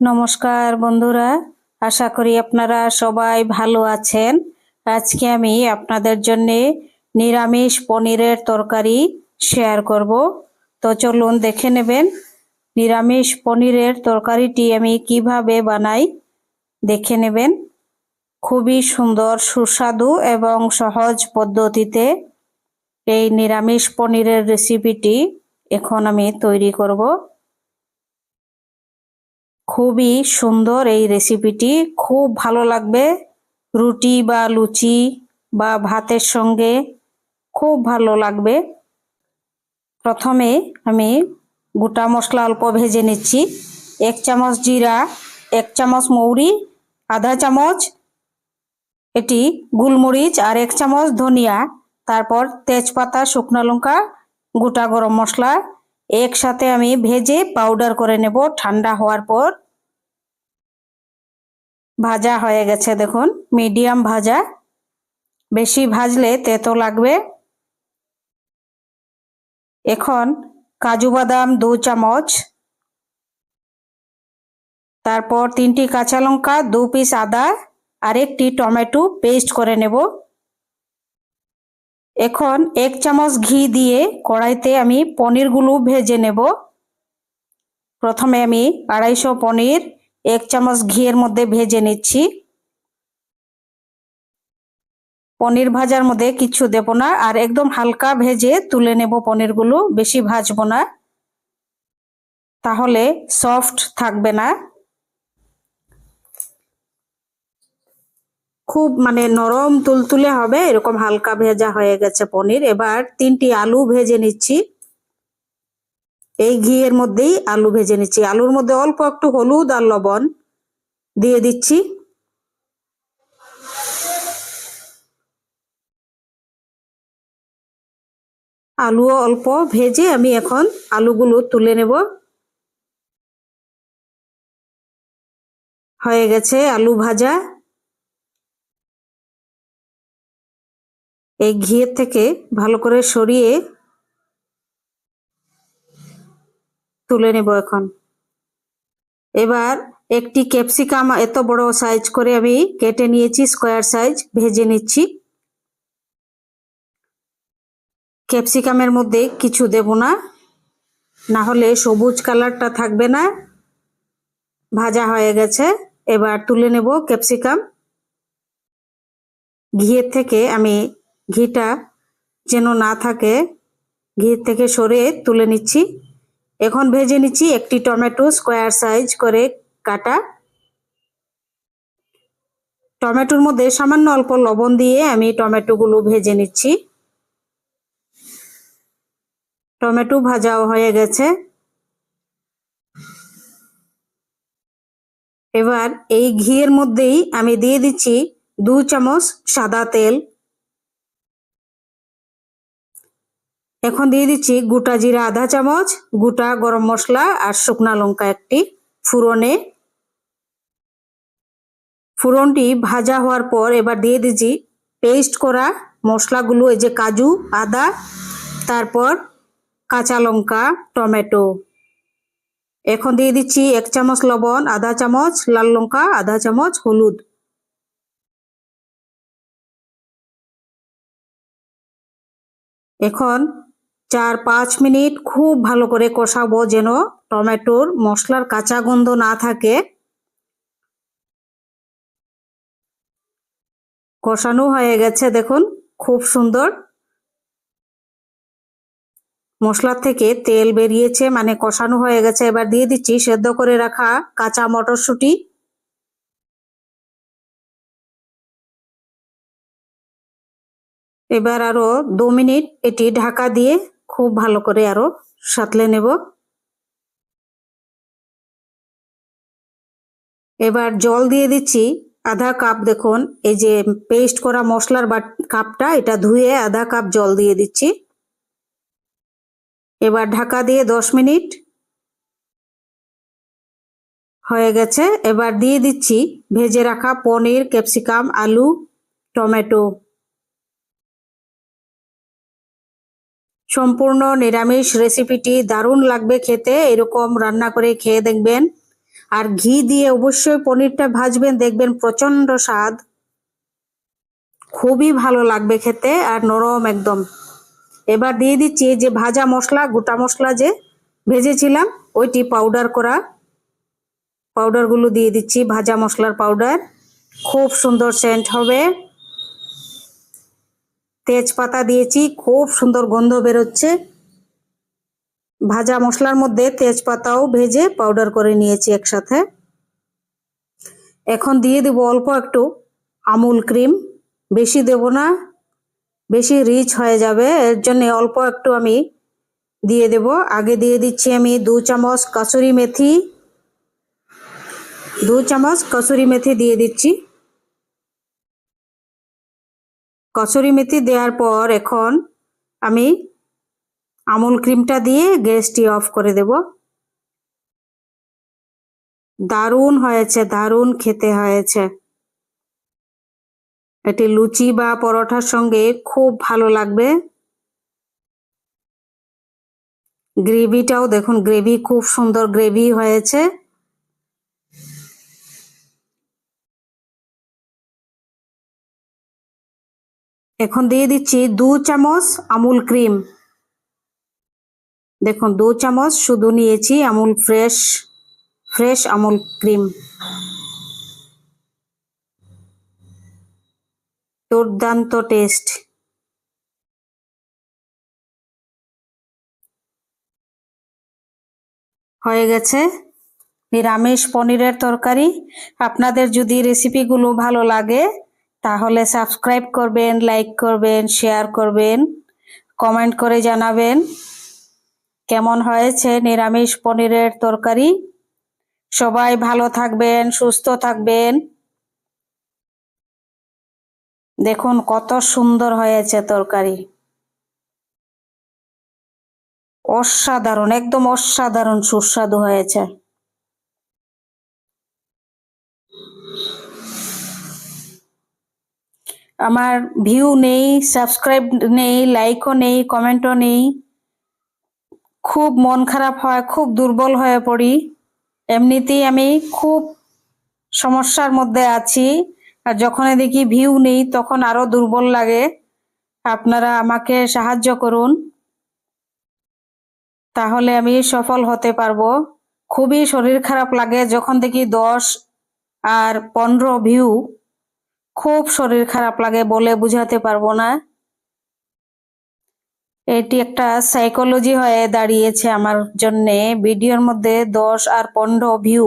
নমস্কার বন্ধুরা, আশা করি আপনারা সবাই ভালো আছেন। আজকে আমি আপনাদের জন্য নিরামিষ পনিরের তরকারি শেয়ার করব। তো চলুন দেখে নেবেন, নিরামিষ পনিরের তরকারিটি আমি কীভাবে বানাই দেখে নেবেন। খুবই সুন্দর, সুস্বাদু এবং সহজ পদ্ধতিতে এই নিরামিষ পনিরের রেসিপিটি এখন আমি তৈরি করব। খুবই সুন্দর এই রেসিপিটি খুব ভালো লাগবে রুটি বা লুচি বা ভাতের সঙ্গে। খুব ভালো লাগবে। প্রথমে আমি গোটা মশলা অল্প ভেজে নিচ্ছি। এক চামচ জিরা, এক চামচ মৌরি, আধা চামচ এটি গুলমরিচ আর এক চামচ ধনিয়া। তারপর তেজপাতা, শুকনো লঙ্কা, গোটা গরম মশলা একসাথে আমি ভেজে পাউডার করে নেব। ঠান্ডা হওয়ার পর ভাজা হয়ে গেছে, দেখুন মিডিয়াম ভাজা। বেশি ভাজলে তেতো লাগবে। এখন কাজু বাদাম দু চামচ, তারপর তিনটি কাঁচা লঙ্কা দু পিস আদা আর একটি টমেটো পেস্ট করে নেব। এখন এক চামচ ঘি দিয়ে কড়াইতে আমি পনিরগুলো ভেজে নেব। প্রথমে আমি আড়াইশো পনির এক চামচ ঘিয়ের মধ্যে ভেজে নিচ্ছি। পনির ভাজার মধ্যে কিছু দেব না আর একদম হালকা ভেজে তুলে নেব পনিরগুলো, বেশি ভাজবো না। তাহলে সফট থাকবে না। খুব মানে নরম তুলতুলে হবে, এরকম হালকা ভেজা হয়ে গেছে পনির। এবার তিনটি আলু ভেজে নিচ্ছি। এই ঘিয়ের মধ্যেই আলু ভেজে নিচ্ছি। আলুর মধ্যে অল্প একটু হলুদ আর লবণ দিয়ে দিচ্ছি। আলু অল্প ভেজে আমি এখন আলুগুলো তুলে নেব। হয়ে গেছে আলু ভাজা। এই ঘিয়ের থেকে ভালো করে সরিয়ে তুলে নেব এখন। এবার একটি ক্যাপসিকাম এত বড় সাইজ করে আমি কেটে নিয়েছি, স্কোয়ার সাইজ, ভেজে নিচ্ছি। ক্যাপসিকামের মধ্যে কিছু দেব না না হলে সবুজ কালারটা থাকবে না। ভাজা হয়ে গেছে, এবার তুলে নেব ক্যাপসিকাম। ঘিয়ের থেকে আমি ঘিটা যেন না থাকে ঘিয়ের থেকে সরে তুলে নিচ্ছি। এখন ভেজে নিচ্ছি একটি টমেটো স্কোয়ার সাইজ করে কাটা। টমেটোর মধ্যে সামান্য অল্প লবণ দিয়ে আমি টমেটোগুলো ভেজে নিচ্ছি। টমেটো ভাজাও হয়ে গেছে। এবার এই ঘিয়ের মধ্যেই আমি দিয়ে দিচ্ছি দু চামচ সাদা তেল। এখন দিয়ে দিচ্ছি গোটা জিরা আধা চামচ, গোটা গরম মশলা আর শুকনা লঙ্কা একটি ফুরনে ফুরনটি ভাজা হওয়ার পর এবার দিয়ে দিচ্ছি পেস্ট করা মশলাগুলো, এই যে কাজু, আদা, তারপর কাঁচা লঙ্কা, টমেটো। এখন দিয়ে দিচ্ছি এক চামচ লবণ, আধা চামচ লাল লঙ্কা, আধা চামচ হলুদ। এখন চার পাঁচ মিনিট খুব ভালো করে কষাবো যেন টমেটোর মশলার কাঁচা গন্ধ না থাকে। কষানো হয়ে গেছে দেখুন, খুব সুন্দর। মশলার থেকে তেল বেরিয়েছে মানে কষানো হয়ে গেছে। এবার দিয়ে দিচ্ছি সেদ্ধ করে রাখা কাঁচা মটরশুঁটি। এবার আরও দু মিনিট এটি ঢাকা দিয়ে খুব ভালো করে আরও সাতলে নেব। এবার জল দিয়ে দিচ্ছি। আধা কাপ দেখুন, এই যে পেস্ট করা মশলার বা কাপটা, এটা ধুয়ে আধা কাপ জল দিয়ে দিচ্ছি। এবার ঢাকা দিয়ে দশ মিনিট হয়ে গেছে। এবার দিয়ে দিচ্ছি ভেজে রাখা পনির, ক্যাপসিকাম, আলু, টমেটো। সম্পূর্ণ নিরামিষ রেসিপিটি দারুণ লাগবে খেতে, এরকম রান্না করে খেয়ে দেখবেন। আর ঘি দিয়ে অবশ্যই পনিরটা ভাজবেন, দেখবেন প্রচণ্ড স্বাদ। খুবই ভালো লাগবে খেতে আর নরম একদম। এবার দিয়ে দিচ্ছি যে ভাজা মশলা, গোটা মশলা যে ভেজেছিলাম, ওইটি পাউডার করা। পাউডারগুলো দিয়ে দিচ্ছি, ভাজা মশলার পাউডার খুব সুন্দর সেন্ট হবে। তেজপাতা দিয়েছি, খুব সুন্দর গন্ধ বেরোচ্ছে। ভাজা মশলার মধ্যে তেজপাতাও ভেজে পাউডার করে নিয়েছি একসাথে। এখন দিয়ে দেবো অল্প একটু আমুল ক্রিম। বেশি দেব না, বেশি রিচ হয়ে যাবে, এর জন্য অল্প একটু আমি দিয়ে দেব। আগে দিয়ে দিচ্ছি আমি দু চামচ কাসুরি মেথি। দু চামচ কসুরি মেথি দিয়ে দিচ্ছি। কসুরি মেথি দেওয়ার পর এখন আমি আমুল ক্রিমটা দিয়ে গ্যাসটি অফ করে দেব। দারুণ হয়েছে, দারুণ খেতে হয়েছে। এটি লুচি বা পরোটার সঙ্গে খুব ভালো লাগবে। গ্রেভিটাও দেখুন, গ্রেভি খুব সুন্দর গ্রেভি হয়েছে। এখন দিয়ে দিচ্ছি দু চামচ আমুল ক্রিম। দেখুন, দু চামচ শুধু নিয়েছি Amul fresh fresh Amul cream. দুর্দান্ত টেস্ট। হয়ে গেছে নিরামিষ পনিরের তরকারি। আপনাদের যদি রেসিপিগুলো ভালো লাগে তাহলে সাবস্ক্রাইব করবেন, লাইক করবেন, শেয়ার করবেন, কমেন্ট করে জানাবেন। কেমন হয়েছে নিরামিষ পনিরের তরকারি? সবাই ভালো থাকবেন, সুস্থ থাকবেন। দেখুন কত সুন্দর হয়েছে তরকারি। অসাধারণ, একদম অসাধারণ সুস্বাদু হয়েছে। আমার ভিউ নেই সাবস্ক্রাইব নেই লাইকও নেই কমেন্টও নেই। খুব মন খারাপ হয়, খুব দুর্বল হয়ে পড়ি। এমনিতেই আমি খুব সমস্যার মধ্যে আছি। আর যখন দেখি ভিউ নেই, তখন আরও দুর্বল লাগে। আপনারা আমাকে সাহায্য করুন। তাহলে আমি সফল হতে পারব। খুবই শরীর খারাপ লাগে, যখন দেখি দশ আর পনেরো ভিউ খুব শরীর খারাপ লাগে বলে বুঝাতে পারব না। এটি একটা সাইকোলজি হয়ে দাঁড়িয়েছে আমার জন্যে। ভিডিওর মধ্যে দশ আর পনেরো ভিউ